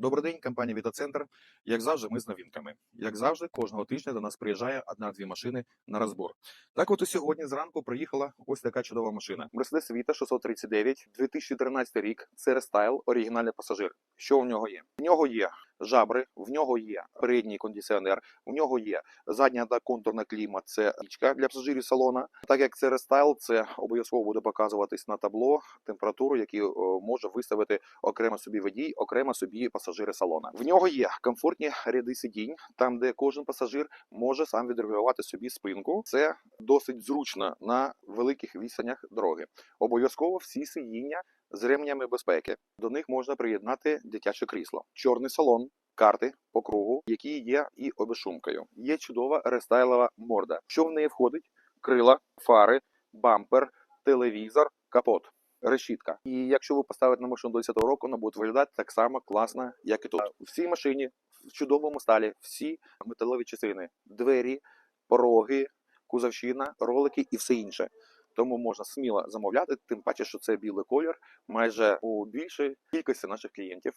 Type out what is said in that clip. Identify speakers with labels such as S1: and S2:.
S1: Добрий день, компанія Вітацентр. Як завжди, ми з новинками. Як завжди, кожного тижня до нас приїжджає одна-дві машини на розбор. Так от і сьогодні зранку приїхала ось така чудова машина. Mercedes Vita 639, 2013 рік, це рестайл, оригінальний пасажир. Що в нього є? В нього є жабри, в нього є передній кондиціонер, в нього є задня та контурна кліма, це річка для пасажирів салона. Так як це рестайл, це обов'язково буде показуватись на табло температуру, яку може виставити окремо собі водій, окремо собі пасажири салона. В нього є комфортні ряди сидінь, там де кожен пасажир може сам відрегулювати собі спинку. Це досить зручно на великих відстанях дороги. Обов'язково всі сидіння з ремнями безпеки. До них можна приєднати дитяче крісло, чорний салон. Карти по кругу, які є і обешумкою. Є чудова рестайлова морда. Що в неї входить? Крила, фари, бампер, телевізор, капот решітка. І якщо ви поставите на машину до 10-го року, вона буде виглядати так само класно, як і тут. В цій машині в чудовому сталі всі металеві частини, двері, пороги, кузовщина, ролики і все інше. Тому можна сміло замовляти, тим паче, що це білий колір майже у більшій кількості наших клієнтів.